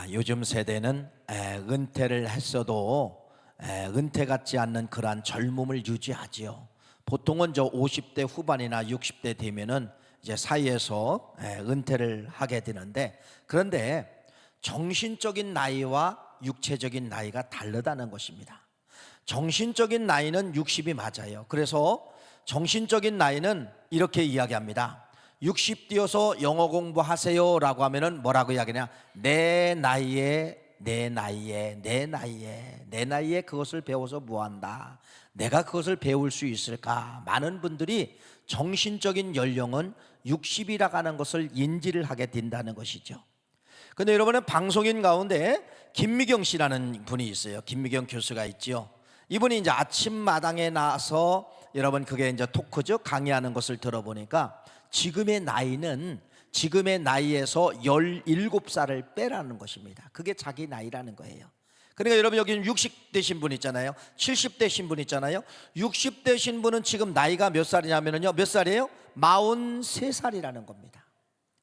아, 요즘 세대는 에, 은퇴를 했어도 에, 은퇴 같지 않는 그러한 젊음을 유지하지요. 보통은 저 50대 후반이나 60대 되면은 이제 사이에서 에, 은퇴를 하게 되는데 그런데 정신적인 나이와 육체적인 나이가 다르다는 것입니다. 정신적인 나이는 60이 맞아요. 그래서 정신적인 나이는 이렇게 이야기합니다. 60 뛰어서 영어 공부하세요라고 하면은 뭐라고 이야기냐? 내 나이에 내 나이에 내 나이에 내 나이에 그것을 배워서 뭐한다? 내가 그것을 배울 수 있을까? 많은 분들이 정신적인 연령은 60이라고 하는 것을 인지를 하게 된다는 것이죠. 근데 여러분은 방송인 가운데 김미경 씨라는 분이 있어요. 김미경 교수가 있지요. 이분이 이제 아침 마당에 나서 여러분 그게 이제 토크죠. 강의하는 것을 들어보니까 지금의 나이는 지금의 나이에서 17살을 빼라는 것입니다. 그게 자기 나이라는 거예요. 그러니까 여러분 여기 60 되신 분 있잖아요. 70 되신 분 있잖아요. 60 되신 분은 지금 나이가 몇 살이냐면요. 몇 살이에요? 43살이라는 겁니다.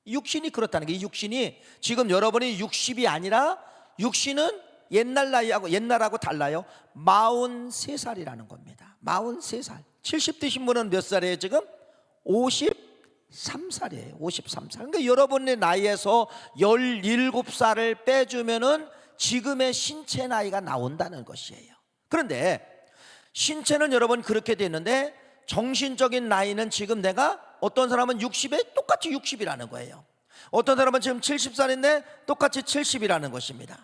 육신이 그렇다는 게 육신이 지금 여러분이 60이 아니라 육신은 옛날 나이하고 옛날하고 달라요. 43살이라는 겁니다. 43살. 70 되신 분은 몇 살이에요, 지금? 53살이에요. 53살. 그러니까 여러분의 나이에서 17살을 빼주면은 지금의 신체 나이가 나온다는 것이에요. 그런데 신체는 여러분 그렇게 됐는데 정신적인 나이는 지금 내가 어떤 사람은 60에 똑같이 60이라는 거예요. 어떤 사람은 지금 70살인데 똑같이 70이라는 것입니다.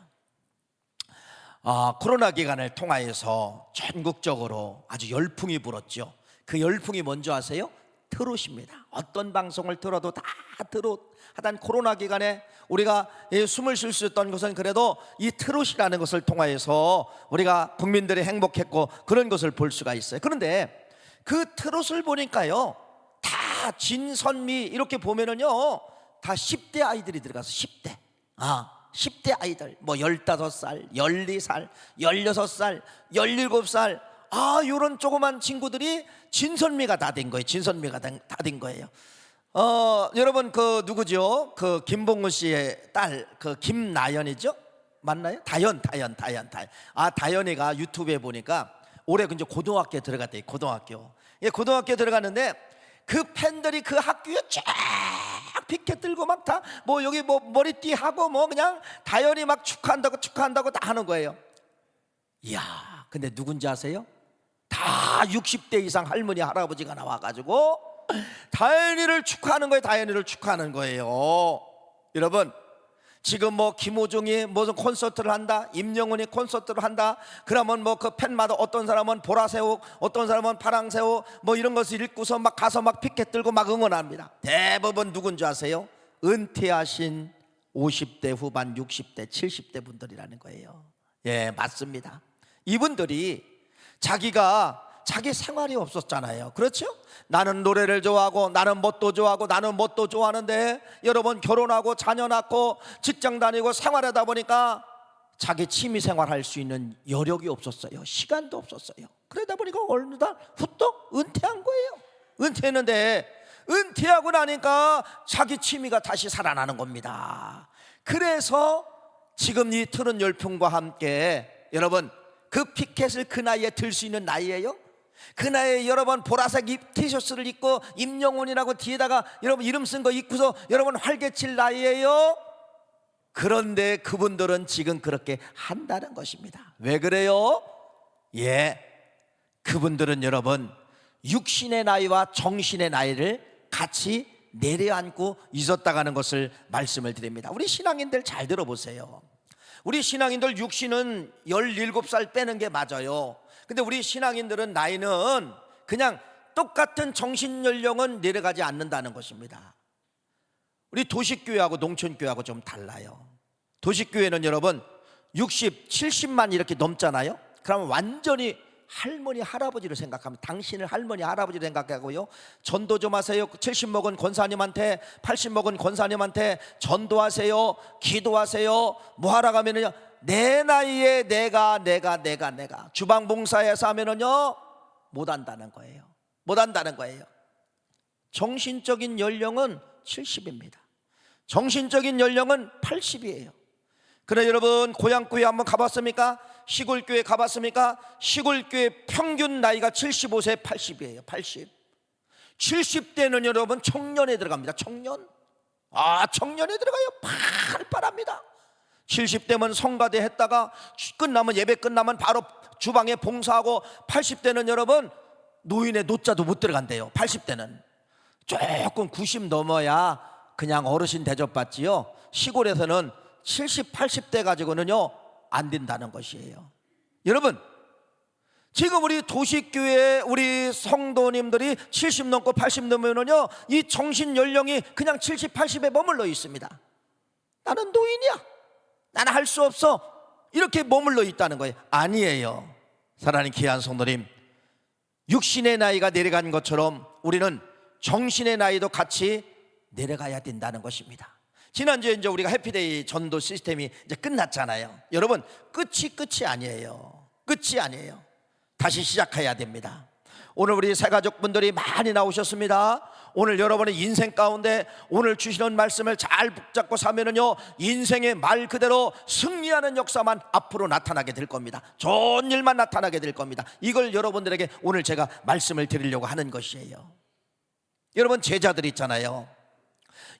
아, 코로나 기간을 통하여서 전국적으로 아주 열풍이 불었죠. 그 열풍이 뭔지 아세요? 트롯입니다. 어떤 방송을 들어도 다 트롯. 하단 코로나 기간에 우리가 이 숨을 쉴 수 있던 것은 그래도 이 트롯이라는 것을 통하여서 우리가 국민들이 행복했고 그런 것을 볼 수가 있어요. 그런데 그 트롯을 보니까요. 다 진선미 이렇게 보면은요. 다 10대 아이들이 들어가서 10대. 아, 10대 아이들 뭐 15살, 12살, 16살, 17살 아, 요런 조그만 친구들이 진선미가 다 된 거예요. 진선미가 다 된 거예요. 어, 여러분 그 누구죠? 그 김봉우 씨의 딸 그 김나연이죠? 맞나요? 다연, 다연, 다연, 다연. 아, 다연이가 유튜브에 보니까 올해 이제 고등학교에 들어갔대. 고등학교. 예, 고등학교 들어갔는데 그 팬들이 그 학교에 쫙 피켓 들고 막 다 뭐 여기 뭐 머리띠 하고 뭐 그냥 다연이 막 축하한다고 축하한다고 다 하는 거예요. 이야, 근데 누군지 아세요? 다 60대 이상 할머니 할아버지가 나와가지고 다현이를 축하하는 거예요. 다현이를 축하하는 거예요. 여러분 지금 뭐 김호중이 무슨 콘서트를 한다, 임영훈이 콘서트를 한다. 그러면 뭐 그 팬마다 어떤 사람은 보라새우, 어떤 사람은 파랑새우, 뭐 이런 것을 읽고서 막 가서 막 피켓 들고 막 응원합니다. 대부분 누군지 아세요? 은퇴하신 50대 후반, 60대, 70대 분들이라는 거예요. 예, 맞습니다. 이분들이 자기가 자기 생활이 없었잖아요. 그렇죠? 나는 노래를 좋아하고 나는 뭣도 좋아하고 나는 뭣도 좋아하는데 여러분 결혼하고 자녀 낳고 직장 다니고 생활하다 보니까 자기 취미 생활 할 수 있는 여력이 없었어요. 시간도 없었어요. 그러다 보니까 어느 날 후떡 은퇴한 거예요. 은퇴했는데 은퇴하고 나니까 자기 취미가 다시 살아나는 겁니다. 그래서 지금 이 틀은 열풍과 함께 여러분 그 피켓을 그 나이에 들 수 있는 나이예요? 그 나이에 여러분 보라색 입 티셔츠를 입고 임영훈이라고 뒤에다가 여러분 이름 쓴 거 입고서 여러분 활개칠 나이예요? 그런데 그분들은 지금 그렇게 한다는 것입니다. 왜 그래요? 예. 그분들은 여러분 육신의 나이와 정신의 나이를 같이 내려앉고 있었다가는 것을 말씀을 드립니다. 우리 신앙인들 잘 들어보세요. 우리 신앙인들 육신은 17살 빼는 게 맞아요. 근데 우리 신앙인들은 나이는 그냥 똑같은 정신 연령은 내려가지 않는다는 것입니다. 우리 도시교회하고 농촌교회하고 좀 달라요. 도시교회는 여러분 60, 70만 이렇게 넘잖아요. 그러면 완전히 할머니 할아버지를 생각하면 당신을 할머니 할아버지를 생각하고요. 전도 좀 하세요. 70 먹은 권사님한테 80 먹은 권사님한테 전도하세요. 기도하세요. 뭐 하러 가면은요. 내 나이에 내가 내가 내가 내가 주방 봉사에서 하면은요. 못 한다는 거예요. 못 한다는 거예요. 정신적인 연령은 70입니다. 정신적인 연령은 80이에요. 그래 여러분 고향교회 한번 가봤습니까? 시골교회 가봤습니까? 시골교회 평균 나이가 75세 80이에요 80 70대는 여러분 청년에 들어갑니다 청년. 아 청년에 들어가요 팔팔합니다. 70대면 성가대 했다가 끝나면 예배 끝나면 바로 주방에 봉사하고 80대는 여러분 노인의 노자도 못 들어간대요 80대는. 조금 90 넘어야 그냥 어르신 대접받지요. 시골에서는 70, 80대 가지고는요 안 된다는 것이에요. 여러분 지금 우리 도시교회 우리 성도님들이 70 넘고 80 넘으면요 이 정신 연령이 그냥 70, 80에 머물러 있습니다. 나는 노인이야. 나는 할 수 없어. 이렇게 머물러 있다는 거예요. 아니에요. 사랑하는 귀한 성도님 육신의 나이가 내려간 것처럼 우리는 정신의 나이도 같이 내려가야 된다는 것입니다. 지난주에 이제 우리가 해피데이 전도 시스템이 이제 끝났잖아요. 여러분, 끝이 끝이 아니에요. 끝이 아니에요. 다시 시작해야 됩니다. 오늘 우리 새가족분들이 많이 나오셨습니다. 오늘 여러분의 인생 가운데 오늘 주시는 말씀을 잘 붙잡고 사면은요, 인생의 말 그대로 승리하는 역사만 앞으로 나타나게 될 겁니다. 좋은 일만 나타나게 될 겁니다. 이걸 여러분들에게 오늘 제가 말씀을 드리려고 하는 것이에요. 여러분 제자들 있잖아요.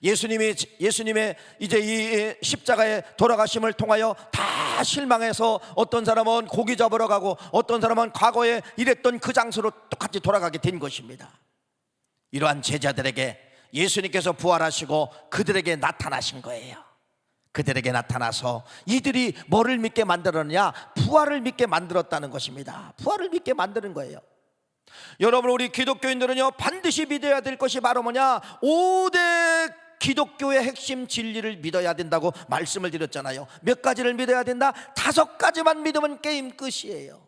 예수님이 예수님의 이제 이 십자가의 돌아가심을 통하여 다 실망해서 어떤 사람은 고기 잡으러 가고 어떤 사람은 과거에 일했던 그 장소로 똑같이 돌아가게 된 것입니다. 이러한 제자들에게 예수님께서 부활하시고 그들에게 나타나신 거예요. 그들에게 나타나서 이들이 뭐를 믿게 만들었느냐? 부활을 믿게 만들었다는 것입니다. 부활을 믿게 만드는 거예요. 여러분 우리 기독교인들은요 반드시 믿어야 될 것이 바로 뭐냐? 5대 기독교의 핵심 진리를 믿어야 된다고 말씀을 드렸잖아요. 몇 가지를 믿어야 된다? 다섯 가지만 믿으면 게임 끝이에요.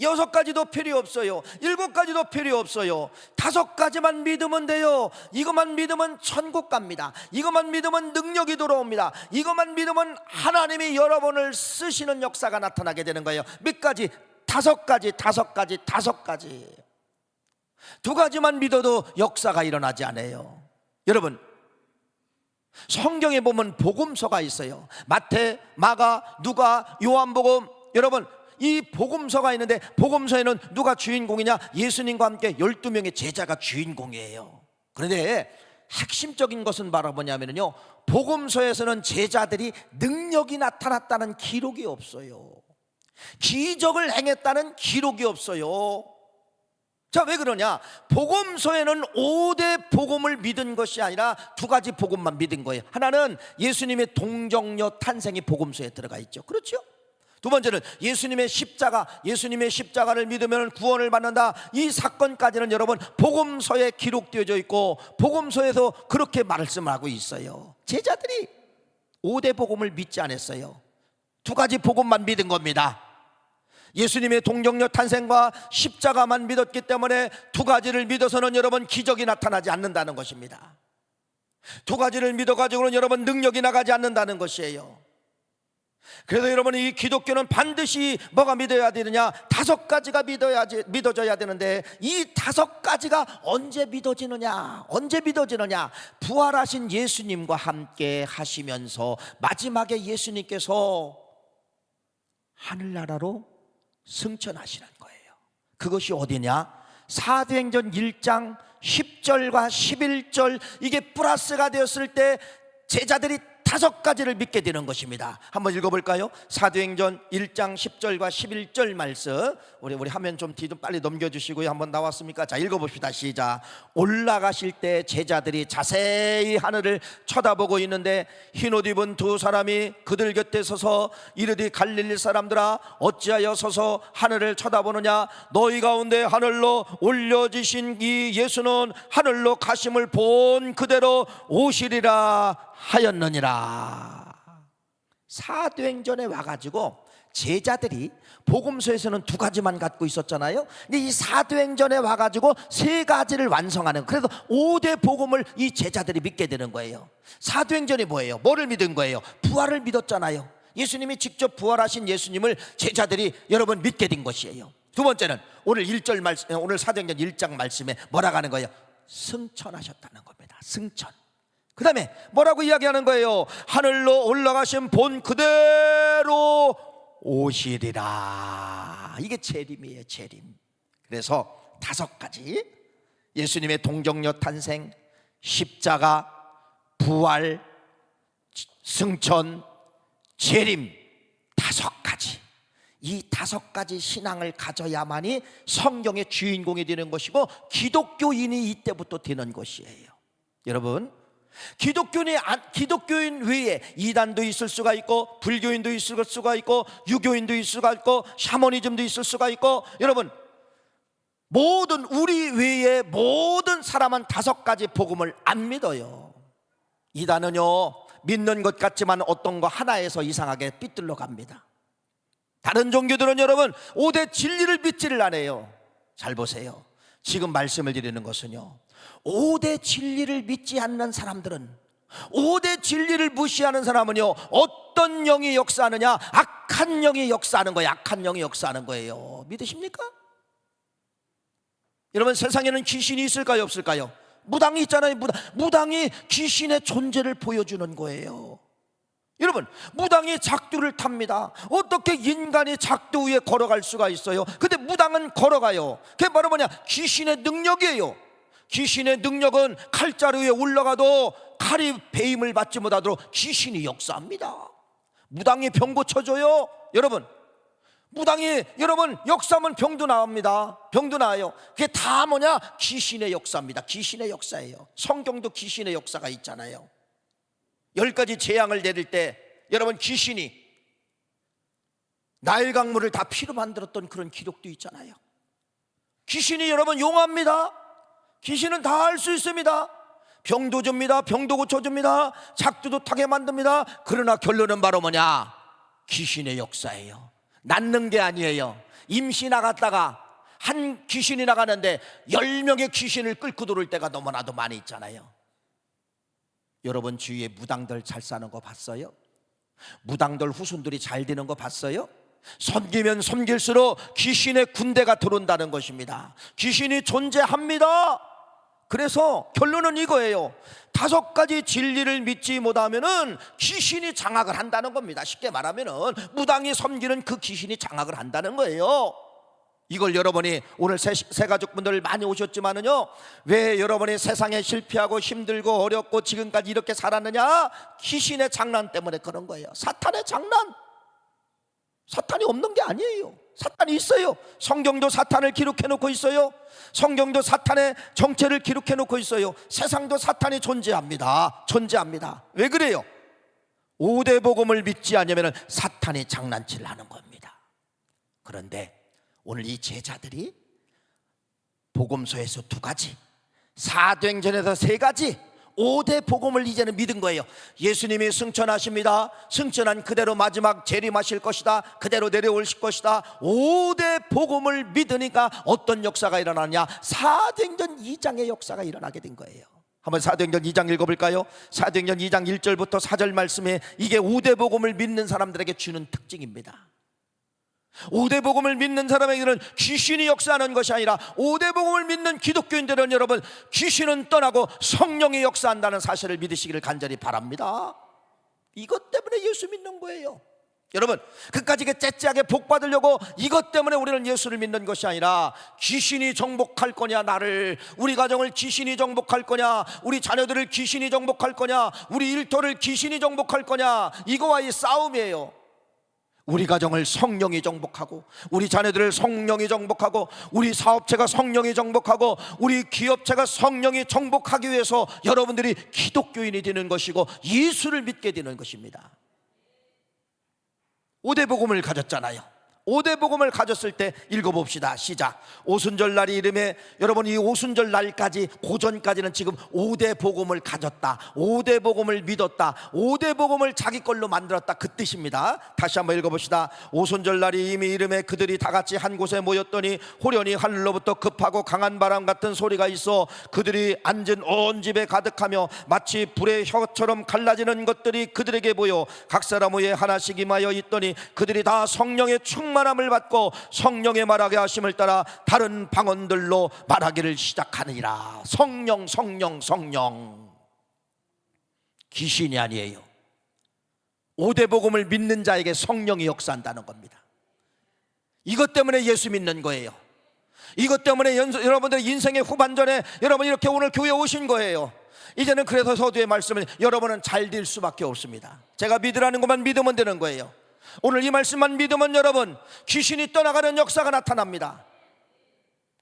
여섯 가지도 필요 없어요. 일곱 가지도 필요 없어요. 다섯 가지만 믿으면 돼요. 이것만 믿으면 천국 갑니다. 이것만 믿으면 능력이 돌아옵니다. 이것만 믿으면 하나님이 여러분을 쓰시는 역사가 나타나게 되는 거예요. 몇 가지? 다섯 가지, 다섯 가지, 다섯 가지. 두 가지만 믿어도 역사가 일어나지 않아요. 여러분, 성경에 보면 복음서가 있어요. 마태, 마가, 누가, 요한복음. 여러분, 이 복음서가 있는데 복음서에는 누가 주인공이냐? 예수님과 함께 12명의 제자가 주인공이에요. 그런데 핵심적인 것은 바로 뭐냐면요. 복음서에서는 제자들이 능력이 나타났다는 기록이 없어요. 기적을 행했다는 기록이 없어요. 자, 왜 그러냐? 복음서에는 5대 복음을 믿은 것이 아니라 두 가지 복음만 믿은 거예요. 하나는 예수님의 동정녀 탄생이 복음서에 들어가 있죠. 그렇죠? 두 번째는 예수님의 십자가, 예수님의 십자가를 믿으면 구원을 받는다. 이 사건까지는 여러분 복음서에 기록되어져 있고 복음서에서 그렇게 말씀하고 있어요. 제자들이 5대 복음을 믿지 않았어요. 두 가지 복음만 믿은 겁니다. 예수님의 동정녀 탄생과 십자가만 믿었기 때문에 두 가지를 믿어서는 여러분 기적이 나타나지 않는다는 것입니다. 두 가지를 믿어가지고는 여러분 능력이 나가지 않는다는 것이에요. 그래서 여러분 이 기독교는 반드시 뭐가 믿어야 되느냐? 다섯 가지가 믿어야지 믿어져야 되는데 이 다섯 가지가 언제 믿어지느냐? 언제 믿어지느냐? 부활하신 예수님과 함께 하시면서 마지막에 예수님께서 하늘나라로 승천하시는 거예요. 그것이 어디냐? 사도행전 1장 10절과 11절 이게 플러스가 되었을 때 제자들이 다섯 가지를 믿게 되는 것입니다. 한번 읽어볼까요? 사도행전 1장 10절과 11절 말씀 우리 우리 화면 좀 뒤 좀 빨리 넘겨주시고요. 한번 나왔습니까? 자 읽어봅시다. 시작. 올라가실 때 제자들이 자세히 하늘을 쳐다보고 있는데 흰옷 입은 두 사람이 그들 곁에 서서 이르디 갈릴리 사람들아 어찌하여 서서 하늘을 쳐다보느냐 너희 가운데 하늘로 올려지신 이 예수는 하늘로 가심을 본 그대로 오시리라 하였느니라. 사도행전에 와가지고 제자들이 복음서에서는 두 가지만 갖고 있었잖아요. 근데 이 사도행전에 와가지고 세 가지를 완성하는 그래서 5대 복음을 이 제자들이 믿게 되는 거예요. 사도행전이 뭐예요? 뭐를 믿은 거예요? 부활을 믿었잖아요. 예수님이 직접 부활하신 예수님을 제자들이 여러분 믿게 된 것이에요. 두 번째는 오늘 1절 말씀 오늘 사도행전 1장 말씀에 뭐라고 하는 거예요? 승천하셨다는 겁니다. 승천. 그 다음에 뭐라고 이야기하는 거예요? 하늘로 올라가신 본 그대로 오시리라. 이게 재림이에요, 재림. 그래서 다섯 가지 예수님의 동정녀 탄생, 십자가, 부활, 승천, 재림 다섯 가지. 이 다섯 가지 신앙을 가져야만이 성경의 주인공이 되는 것이고 기독교인이 이때부터 되는 것이에요. 여러분, 기독교인이 안- 기독교인 외에 이단도 있을 수가 있고 불교인도 있을 수가 있고 유교인도 있을 수가 있고 샤머니즘도 있을 수가 있고 여러분 모든 우리 외에 모든 사람은 다섯 가지 복음을 안 믿어요. 이단은요 믿는 것 같지만 어떤 거 하나에서 이상하게 삐뚤러 갑니다. 다른 종교들은 여러분 오대 진리를 믿지를 않아요. 잘 보세요. 지금 말씀을 드리는 것은요. 오대 진리를 믿지 않는 사람들은 오대 진리를 무시하는 사람은요. 어떤 영이 역사하느냐? 악한 영이 역사하는 거예요. 악한 영이 역사하는 거예요. 믿으십니까? 여러분 세상에는 귀신이 있을까요? 없을까요? 무당이 있잖아요. 무당. 무당이 귀신의 존재를 보여주는 거예요. 여러분 무당이 작두를 탑니다 어떻게 인간이 작두 위에 걸어갈 수가 있어요 근데 무당은 걸어가요 그게 바로 뭐냐 귀신의 능력이에요 귀신의 능력은 칼자루 위에 올라가도 칼이 배임을 받지 못하도록 귀신이 역사합니다. 무당이 병 고쳐줘요. 여러분 무당이 여러분 역사하면 병도 나옵니다. 병도 나와요. 그게 다 뭐냐? 귀신의 역사입니다. 귀신의 역사예요. 성경도 귀신의 역사가 있잖아요. 열 가지 재앙을 내릴 때 여러분 귀신이 나일 강물을 다 피로 만들었던 그런 기록도 있잖아요. 귀신이 여러분 용합니다. 귀신은 다 할 수 있습니다. 병도 줍니다. 병도 고쳐줍니다. 작두도 타게 만듭니다. 그러나 결론은 바로 뭐냐? 귀신의 역사예요. 낳는 게 아니에요. 임시 나갔다가 한 귀신이 나가는데 열 명의 귀신을 끌고 들어올 때가 너무나도 많이 있잖아요. 여러분 주위에 무당들 잘 사는 거 봤어요? 무당들 후손들이 잘 되는 거 봤어요? 섬기면 섬길수록 귀신의 군대가 들어온다는 것입니다. 귀신이 존재합니다. 그래서 결론은 이거예요. 다섯 가지 진리를 믿지 못하면은 귀신이 장악을 한다는 겁니다. 쉽게 말하면은 무당이 섬기는 그 귀신이 장악을 한다는 거예요. 이걸 여러분이 오늘 새, 새 가족분들 많이 오셨지만은요 왜 여러분이 세상에 실패하고 힘들고 어렵고 지금까지 이렇게 살았느냐 귀신의 장난 때문에 그런 거예요 사탄의 장난 사탄이 없는 게 아니에요 사탄이 있어요. 성경도 사탄을 기록해 놓고 있어요. 성경도 사탄의 정체를 기록해 놓고 있어요. 세상도 사탄이 존재합니다. 존재합니다. 왜 그래요? 오대 복음을 믿지 않으면 사탄이 장난치를 하는 겁니다. 그런데 오늘 이 제자들이 복음서에서 두 가지, 사도행전에서 세 가지, 오대 복음을 이제는 믿은 거예요. 예수님이 승천하십니다. 승천한 그대로 마지막 재림하실 것이다. 그대로 내려오실 것이다. 오대 복음을 믿으니까 어떤 역사가 일어나냐? 사도행전 2장의 역사가 일어나게 된 거예요. 한번 사도행전 2장 읽어볼까요? 사도행전 2장 1절부터 4절 말씀에 이게 오대 복음을 믿는 사람들에게 주는 특징입니다. 오대 복음을 믿는 사람에게는 귀신이 역사하는 것이 아니라 오대 복음을 믿는 기독교인들은 여러분 귀신은 떠나고 성령이 역사한다는 사실을 믿으시기를 간절히 바랍니다. 이것 때문에 예수 믿는 거예요. 여러분 그까지 째째하게 복 받으려고 이것 때문에 우리는 예수를 믿는 것이 아니라 귀신이 정복할 거냐 나를 우리 가정을 귀신이 정복할 거냐 우리 자녀들을 귀신이 정복할 거냐 우리 일터를 귀신이 정복할 거냐 이거와의 싸움이에요. 우리 가정을 성령이 정복하고 우리 자녀들을 성령이 정복하고 우리 사업체가 성령이 정복하고 우리 기업체가 성령이 정복하기 위해서 여러분들이 기독교인이 되는 것이고 예수를 믿게 되는 것입니다. 오대 복음을 가졌잖아요. 오대 복음을 가졌을 때 읽어봅시다. 시작. 오순절 날이 이름에 여러분 이 오순절 날까지 고전까지는 지금 오대 복음을 가졌다. 오대 복음을 믿었다. 오대 복음을 자기 걸로 만들었다. 그 뜻입니다. 다시 한번 읽어봅시다. 오순절 날이 이미 이름에 그들이 다 같이 한 곳에 모였더니 호련히 하늘로부터 급하고 강한 바람 같은 소리가 있어 그들이 앉은 온 집에 가득하며 마치 불의 혀처럼 갈라지는 것들이 그들에게 보여 각 사람 위에 하나씩 임하여 있더니 그들이 다 성령의 충 만함을 받고 성령의 말하게 하심을 따라 다른 방언들로 말하기를 시작하느니라 성령 성령 성령 귀신이 아니에요. 오대복음을 믿는 자에게 성령이 역사한다는 겁니다. 이것 때문에 예수 믿는 거예요. 이것 때문에 연- 여러분들의 인생의 후반전에 여러분 이렇게 오늘 교회 오신 거예요. 이제는 그래서 서두의 말씀을 여러분은 잘 될 수밖에 없습니다. 제가 믿으라는 것만 믿으면 되는 거예요. 오늘 이 말씀만 믿으면 여러분 귀신이 떠나가는 역사가 나타납니다.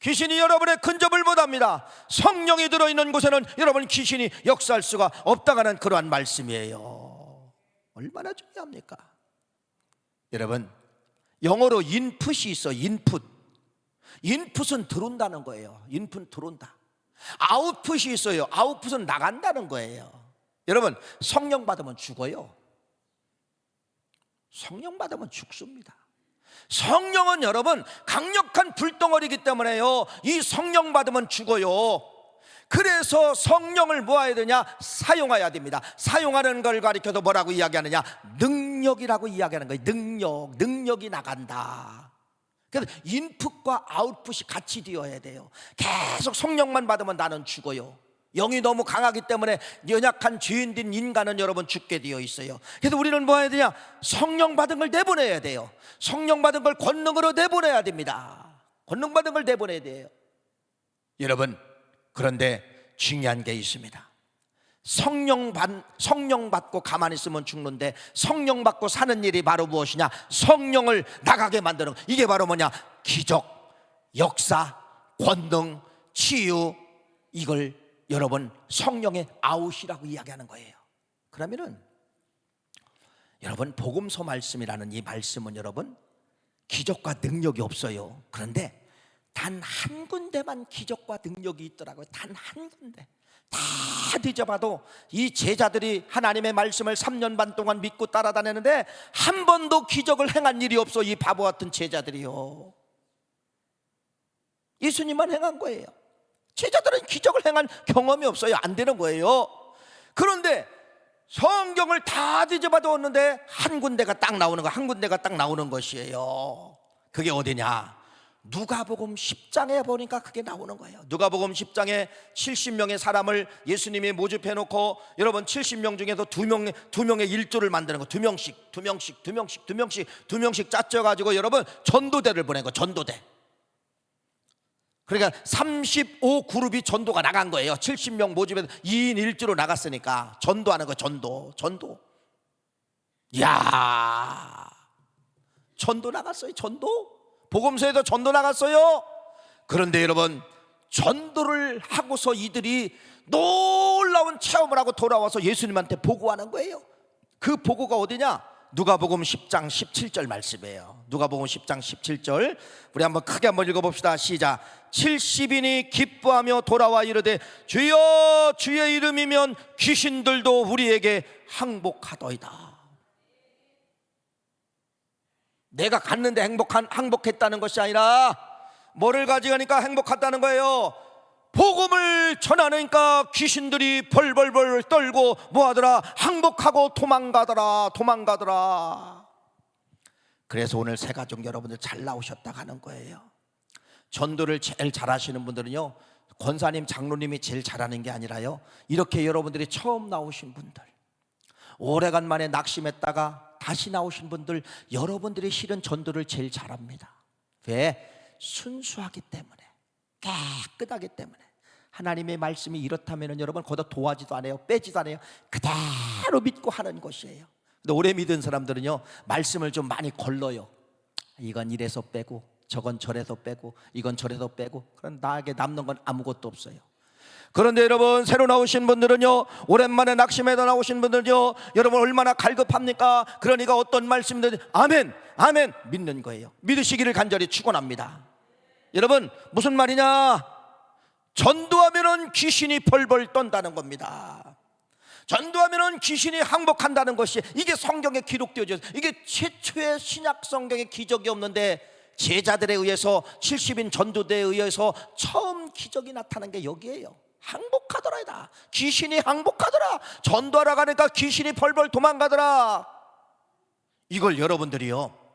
귀신이 여러분의 근접을 못합니다. 성령이 들어있는 곳에는 여러분 귀신이 역사할 수가 없다가는 그러한 말씀이에요. 얼마나 중요합니까? 여러분 영어로 인풋이 있어 인풋. 인풋은 들어온다는 거예요. 인풋 들어온다. 아웃풋이 있어요. 아웃풋은 나간다는 거예요. 여러분 성령 받으면 죽어요. 성령 받으면 죽습니다. 성령은 여러분 강력한 불덩어리이기 때문에요. 이 성령 받으면 죽어요. 그래서 성령을 모아야 되냐? 사용해야 됩니다. 사용하는 걸 가리켜서 뭐라고 이야기하느냐? 능력이라고 이야기하는 거예요. 능력, 능력이 나간다. 그래서 인풋과 아웃풋이 같이 되어야 돼요. 계속 성령만 받으면 나는 죽어요. 영이 너무 강하기 때문에 연약한 죄인된 인간은 여러분 죽게 되어 있어요. 그래서 우리는 뭐 해야 되냐? 성령 받은 걸 내보내야 돼요. 성령 받은 걸 권능으로 내보내야 됩니다. 권능 받은 걸 내보내야 돼요. 여러분, 그런데 중요한 게 있습니다. 성령 받 성령 받고 가만히 있으면 죽는데 성령 받고 사는 일이 바로 무엇이냐? 성령을 나가게 만드는 거. 이게 바로 뭐냐? 기적, 역사, 권능, 치유 이걸 여러분 성령의 아웃이라고 이야기하는 거예요. 그러면은 여러분 복음서 말씀이라는 이 말씀은 여러분 기적과 능력이 없어요. 그런데 단 한 군데만 기적과 능력이 있더라고요. 단 한 군데. 다 뒤져봐도 이 제자들이 하나님의 말씀을 3년 반 동안 믿고 따라다녔는데 한 번도 기적을 행한 일이 없어 이 바보 같은 제자들이요. 예수님만 행한 거예요. 제자들은 기적을 행한 경험이 없어요. 안 되는 거예요. 그런데 성경을 다 뒤져봐도 없는데 한 군데가 딱 나오는 거, 한 군데가 딱 나오는 것이에요. 그게 어디냐? 누가복음 10장에 보니까 그게 나오는 거예요. 누가복음 10장에 70명의 사람을 예수님이 모집해 놓고 여러분 70명 중에서 두 명, 두 명의 일조를 만드는 거. 두 명씩, 두 명씩, 두 명씩, 두 명씩, 두 명씩 짜져 가지고 여러분 전도대를 보낸 거. 전도대. 그러니까 35그룹이 전도가 나간 거예요. 70명 모집해서 2인 1주로 나갔으니까 전도하는 거 전도. 전도. 야 전도 나갔어요. 전도. 복음서에도 전도 나갔어요. 그런데 여러분 전도를 하고서 이들이 놀라운 체험을 하고 돌아와서 예수님한테 보고하는 거예요. 그 보고가 어디냐? 누가복음 10장 17절 말씀이에요. 누가복음 10장 17절. 우리 한번 크게 한번 읽어 봅시다. 시작. 70인이 기뻐하며 돌아와 이르되 주여 주의 이름이면 귀신들도 우리에게 항복하더이다. 내가 갔는데 행복한 항복했다는 것이 아니라 뭐를 가져가니까 행복하다는 거예요. 복음을 전하니까 귀신들이 벌벌벌 떨고 뭐하더라 항복하고 도망가더라 도망가더라. 그래서 오늘 새 가족 여러분들 잘 나오셨다 가는 거예요. 전도를 제일 잘하시는 분들은요 권사님 장로님이 제일 잘하는 게 아니라요 이렇게 여러분들이 처음 나오신 분들 오래간만에 낙심했다가 다시 나오신 분들 여러분들이 실은 전도를 제일 잘합니다. 왜? 순수하기 때문에 깨끗하기 때문에. 하나님의 말씀이 이렇다면 여러분 거기다 도와지도 않아요 빼지도 않아요. 그대로 믿고 하는 것이에요. 근데 오래 믿은 사람들은요 말씀을 좀 많이 걸러요. 이건 이래서 빼고 저건 저래서 빼고 이건 저래서 빼고. 그런 나에게 남는 건 아무것도 없어요. 그런데 여러분 새로 나오신 분들은요 오랜만에 낙심해서 나오신 분들은요 여러분 얼마나 갈급합니까? 그러니까 어떤 말씀들 아멘 아멘 믿는 거예요. 믿으시기를 간절히 축원합니다 여러분 무슨 말이냐 전도하면은 귀신이 벌벌 떤다는 겁니다 전도하면은 귀신이 항복한다는 것이 이게 성경에 기록되어져. 이게 최초의 신약 성경에 기적이 없는데 제자들에 의해서 70인 전도대에 의해서 처음 기적이 나타난 게 여기에요. 항복하더라이다. 귀신이 항복하더라. 전도하러 가니까 귀신이 벌벌 도망가더라. 이걸 여러분들이요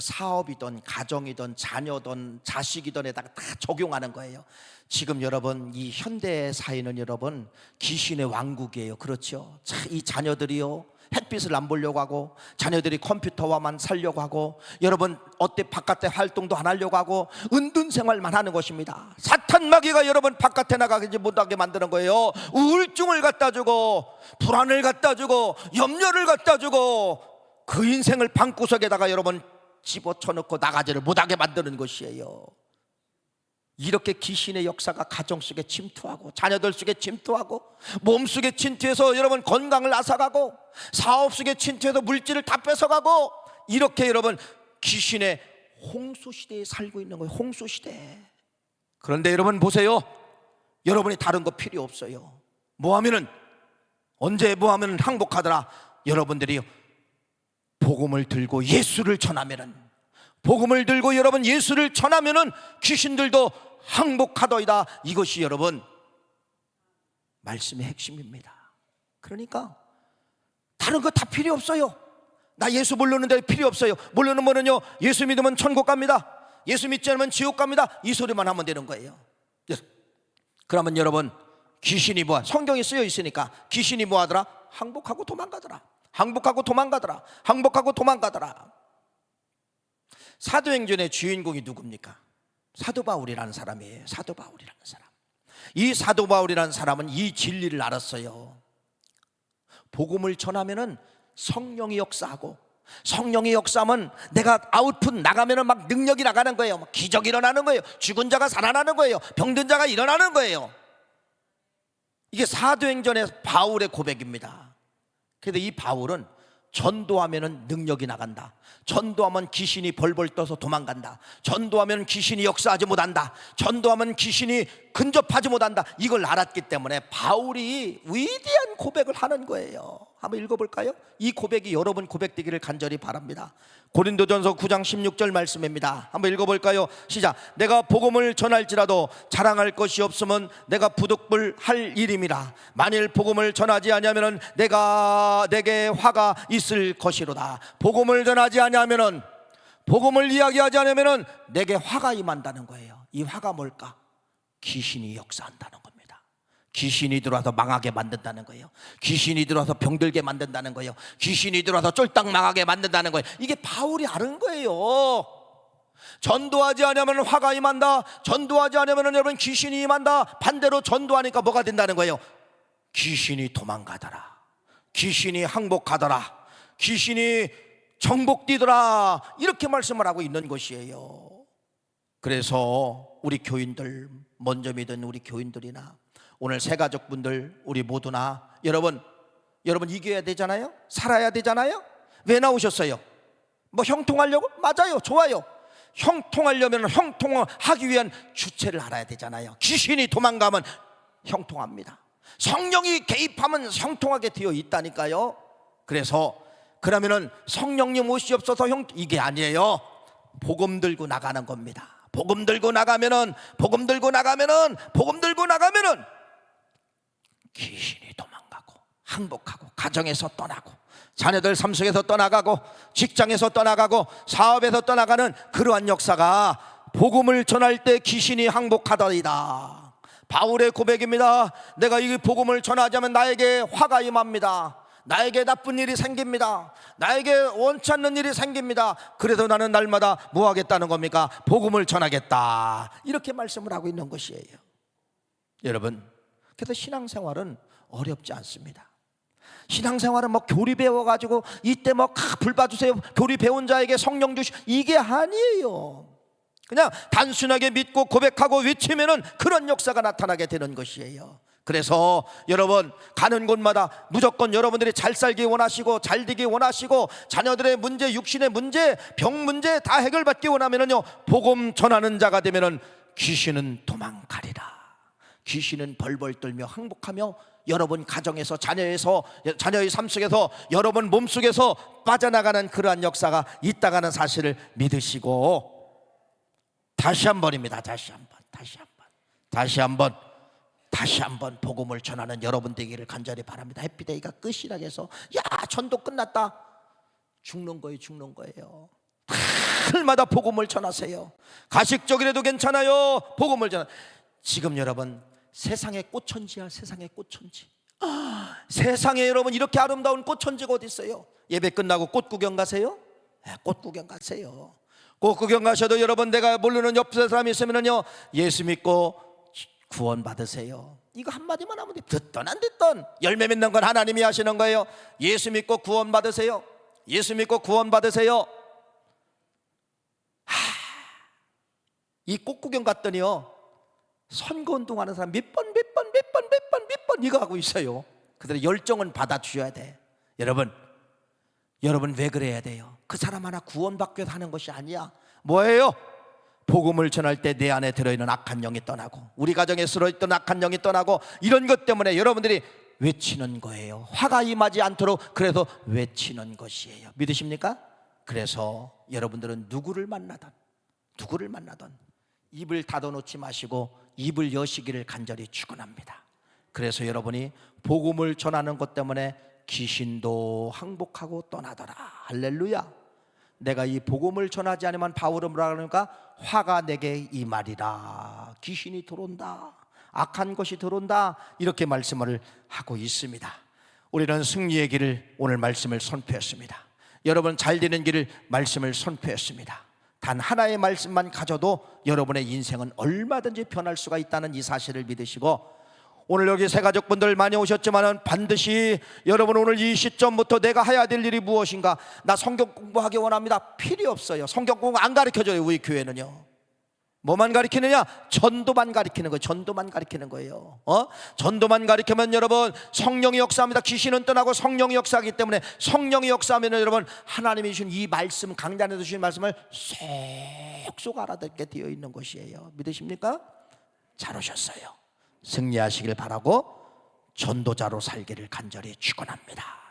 사업이든 가정이든 자녀든 자식이든에다가 다 적용하는 거예요. 지금 여러분 이 현대 사회는 여러분 귀신의 왕국이에요. 그렇죠? 자, 이 자녀들이요. 햇빛을 안 보려고 하고 자녀들이 컴퓨터와만 살려고 하고 여러분 어때 바깥에 활동도 안 하려고 하고 은둔 생활만 하는 것입니다. 사탄 마귀가 여러분 바깥에 나가지 못하게 만드는 거예요. 우울증을 갖다 주고 불안을 갖다 주고 염려를 갖다 주고 그 인생을 방구석에다가 여러분 집어쳐놓고 나가지를 못하게 만드는 것이에요. 이렇게 귀신의 역사가 가정 속에 침투하고 자녀들 속에 침투하고 몸 속에 침투해서 여러분 건강을 앗아가고 사업 속에 침투해서 물질을 다 뺏어가고 이렇게 여러분 귀신의 홍수 시대에 살고 있는 거예요. 홍수 시대. 그런데 여러분 보세요. 여러분이 다른 거 필요 없어요. 뭐 하면은 언제 뭐 하면은 항복하더라. 여러분들이 복음을 들고 예수를 전하면은 복음을 들고 여러분 예수를 전하면은 귀신들도 항복하더이다. 이것이 여러분 말씀의 핵심입니다. 그러니까 다른 거 다 필요 없어요. 나 예수 모르는데 필요 없어요. 모르는 분은요 예수 믿으면 천국 갑니다. 예수 믿지 않으면 지옥 갑니다. 이 소리만 하면 되는 거예요. 예. 그러면 여러분 귀신이 뭐 성경에 쓰여 있으니까 귀신이 뭐 하더라? 항복하고 도망가더라. 항복하고 도망가더라. 항복하고 도망가더라. 사도행전의 주인공이 누굽니까? 사도 바울이라는 사람이에요. 사도 바울이라는 사람. 이 사도 바울이라는 사람은 이 진리를 알았어요. 복음을 전하면은 성령이 역사하고 성령이 역사하면 내가 아웃풋 나가면은 막 능력이 나가는 거예요. 막 기적이 일어나는 거예요. 죽은 자가 살아나는 거예요. 병든 자가 일어나는 거예요. 이게 사도행전의 바울의 고백입니다. 그런데 이 바울은 전도하면은 능력이 나간다. 전도하면 귀신이 벌벌 떠서 도망간다. 전도하면 귀신이 역사하지 못한다. 전도하면 귀신이 근접하지 못한다. 이걸 알았기 때문에 바울이 위대한 고백을 하는 거예요. 한번 읽어볼까요? 이 고백이 여러분 고백되기를 간절히 바랍니다. 고린도전서 9장 16절 말씀입니다. 한번 읽어볼까요? 시작. 내가 복음을 전할지라도 자랑할 것이 없으면 내가 부득불 할 일임이라. 만일 복음을 전하지 아니하면은 내가 내게 화가 있을 것이로다. 복음을 전하지 아니하면은 복음을 이야기하지 않으면은 내게 화가 임한다는 거예요. 이 화가 뭘까? 귀신이 역사한다는 겁니다. 귀신이 들어와서 망하게 만든다는 거예요. 귀신이 들어와서 병들게 만든다는 거예요. 귀신이 들어와서 쫄딱 망하게 만든다는 거예요. 이게 바울이 아는 거예요. 전도하지 않으면 화가 임한다. 전도하지 않으면 여러분 귀신이 임한다. 반대로 전도하니까 뭐가 된다는 거예요? 귀신이 도망가더라. 귀신이 항복하더라. 귀신이 정복되더라. 이렇게 말씀을 하고 있는 것이에요. 그래서 우리 교인들 먼저 믿은 우리 교인들이나 오늘 새 가족분들 우리 모두나 여러분 여러분 이겨야 되잖아요. 살아야 되잖아요. 왜 나오셨어요? 뭐 형통하려고? 맞아요. 좋아요. 형통하려면 형통하기 위한 주체를 알아야 되잖아요. 귀신이 도망가면 형통합니다. 성령이 개입하면 형통하게 되어 있다니까요. 그래서 그러면은 성령님 없어서 형 이게 아니에요. 복음 들고 나가는 겁니다. 복음 들고 나가면은 복음 들고 나가면은 복음 들고 나가면은 귀신이 도망가고 항복하고 가정에서 떠나고 자녀들 삶 속에서 떠나가고 직장에서 떠나가고 사업에서 떠나가는 그러한 역사가 복음을 전할 때 귀신이 항복하더이다. 바울의 고백입니다. 내가 이 복음을 전하자면 나에게 화가 임합니다. 나에게 나쁜 일이 생깁니다. 나에게 원치 않는 일이 생깁니다. 그래서 나는 날마다 뭐 하겠다는 겁니까? 복음을 전하겠다. 이렇게 말씀을 하고 있는 것이에요. 여러분, 그래서 신앙생활은 어렵지 않습니다. 신앙생활은 뭐 교리 배워가지고 이때 뭐불 봐주세요. 교리 배운 자에게 성령 주시 이게 아니에요. 그냥 단순하게 믿고 고백하고 외치면은 그런 역사가 나타나게 되는 것이에요. 그래서 여러분 가는 곳마다 무조건 여러분들이 잘 살기 원하시고 잘 되기 원하시고 자녀들의 문제, 육신의 문제, 병 문제 다 해결받기 원하면은요 복음 전하는 자가 되면은 귀신은 도망가리라. 귀신은 벌벌 떨며 항복하며 여러분 가정에서 자녀에서 자녀의 삶 속에서 여러분 몸 속에서 빠져나가는 그러한 역사가 있다가는 사실을 믿으시고 다시 한 번입니다. 다시 한 번, 다시 한 번, 다시 한 번, 다시 한번 복음을 전하는 여러분 되기를 간절히 바랍니다. 해피데이가 끝이라 해서 야 전도 끝났다 죽는 거예요, 죽는 거예요. 다 이틀마다 복음을 전하세요. 가식적이라도 괜찮아요. 복음을 전하. 지금 여러분 세상의 꽃천지야 세상의 꽃천지. 아, 세상에 여러분 이렇게 아름다운 꽃천지가 어디 있어요? 예배 끝나고 꽃 구경 가세요? 네, 꽃 구경 가세요. 꽃 구경 가셔도 여러분 내가 모르는 옆 사람이 있으면요 예수 믿고 구원 받으세요. 이거 한마디만 하면 돼. 듣던 안 듣던 열매 맺는 건 하나님이 하시는 거예요. 예수 믿고 구원 받으세요. 예수 믿고 구원 받으세요. 이 꽃구경 갔더니요 선거 운동 하는 사람 몇 번 몇 번 몇 번 몇 번 몇 번 이거 하고 있어요. 그들의 열정은 받아주셔야 돼. 여러분, 여러분 왜 그래야 돼요? 그 사람 하나 구원받게 하는 것이 아니야. 뭐예요? 복음을 전할 때 내 안에 들어있는 악한 영이 떠나고 우리 가정에 들어있던 악한 영이 떠나고 이런 것 때문에 여러분들이 외치는 거예요. 화가 임하지 않도록 그래서 외치는 것이에요. 믿으십니까? 그래서 여러분들은 누구를 만나든 누구를 만나든 입을 닫아놓지 마시고 입을 여시기를 간절히 축원합니다. 그래서 여러분이 복음을 전하는 것 때문에 귀신도 항복하고 떠나더라. 할렐루야. 내가 이 복음을 전하지 않으면 바울은 뭐라 그러니까 화가 내게 이 말이라. 귀신이 들어온다. 악한 것이 들어온다. 이렇게 말씀을 하고 있습니다. 우리는 승리의 길을 오늘 말씀을 선포했습니다. 여러분 잘 되는 길을 말씀을 선포했습니다. 단 하나의 말씀만 가져도 여러분의 인생은 얼마든지 변할 수가 있다는 이 사실을 믿으시고 오늘 여기 새 가족분들 많이 오셨지만은 반드시 여러분 오늘 이 시점부터 내가 해야 될 일이 무엇인가 나 성경 공부하기 원합니다 필요 없어요 성경 공부 안 가르쳐줘요 우리 교회는요 뭐만 가리키느냐? 전도만 가리키는 거예요. 전도만 가리키는 거예요. 어? 전도만 가리키면 여러분 성령이 역사합니다. 귀신은 떠나고 성령이 역사하기 때문에 성령이 역사하면 여러분 하나님이 주신 이 말씀 강단에서 주신 말씀을 쏙쏙 알아듣게 되어 있는 것이에요. 믿으십니까? 잘 오셨어요. 승리하시길 바라고 전도자로 살기를 간절히 축원합니다.